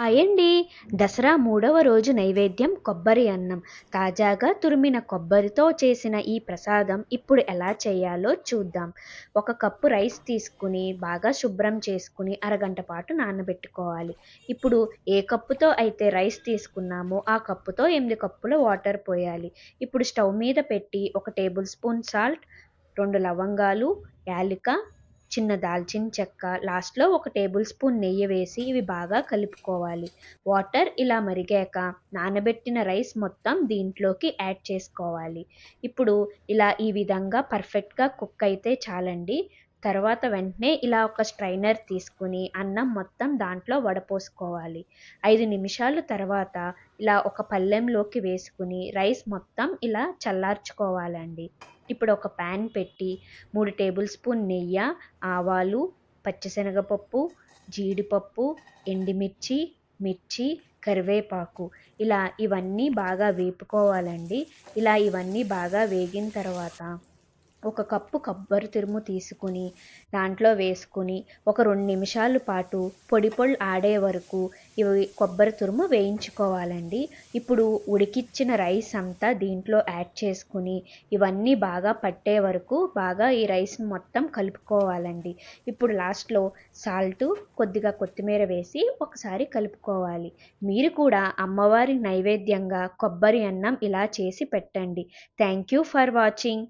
అయండి. దసరా మూడవ రోజు నైవేద్యం కొబ్బరి అన్నం. తాజాగా తురిమిన కొబ్బరితో చేసిన ఈ ప్రసాదం ఇప్పుడు ఎలా చేయాలో చూద్దాం. ఒక కప్పు రైస్ తీసుకుని బాగా శుభ్రం చేసుకుని అరగంట పాటు నానబెట్టుకోవాలి. ఇప్పుడు ఏ కప్పుతో అయితే రైస్ తీసుకున్నామో ఆ కప్పుతో ఎనిమిది కప్పుల వాటర్ పోయాలి. ఇప్పుడు స్టవ్ మీద పెట్టి ఒక టేబుల్ స్పూన్ సాల్ట్ రెండు లవంగాలు యాలిక చిన్న దాల్చిన చెక్క లాస్ట్లో ఒక టేబుల్ స్పూన్ నెయ్యి వేసి ఇవి బాగా కలుపుకోవాలి. వాటర్ ఇలా మరిగాక నానబెట్టిన రైస్ మొత్తం దీంట్లోకి యాడ్ చేసుకోవాలి. ఇప్పుడు ఇలా ఈ విధంగా పర్ఫెక్ట్గా కుక్ అయితే చాలండి. తర్వాత వెంటనే ఇలా ఒక స్ట్రైనర్ తీసుకుని అన్నం మొత్తం దాంట్లో వడపోసుకోవాలి. ఐదు నిమిషాల తర్వాత ఇలా ఒక పళ్ళెంలోకి వేసుకుని రైస్ మొత్తం ఇలా చల్లార్చుకోవాలండి. ఇప్పుడు ఒక ప్యాన్ పెట్టి మూడు టేబుల్ స్పూన్ నెయ్యి ఆవాలు పచ్చిశనగపప్పు జీడిపప్పు ఎండుమిర్చి మిర్చి కరివేపాకు. ఇలా ఇవన్నీ బాగా వేపుకోవాలండి. ఇలా ఇవన్నీ బాగా వేగిన తర్వాత ఒక కప్పు కొబ్బరి తురుము తీసుకుని దాంట్లో వేసుకుని ఒక రెండు నిమిషాల పాటు పొడి పొడి ఆడే వరకు ఇవి కొబ్బరి తురుము వేయించుకోవాలండి. ఇప్పుడు ఉడికిచ్చిన రైస్ అంతా దీంట్లో యాడ్ చేసుకుని ఇవన్నీ బాగా పట్టే వరకు బాగా ఈ రైస్ మొత్తం కలుపుకోవాలండి. ఇప్పుడు లాస్ట్లో సాల్ట్ కొద్దిగా కొత్తిమీర వేసి ఒకసారి కలుపుకోవాలి. మీరు కూడా అమ్మవారి నైవేద్యంగా కొబ్బరి అన్నం ఇలా చేసి పెట్టండి. Thank you for watching.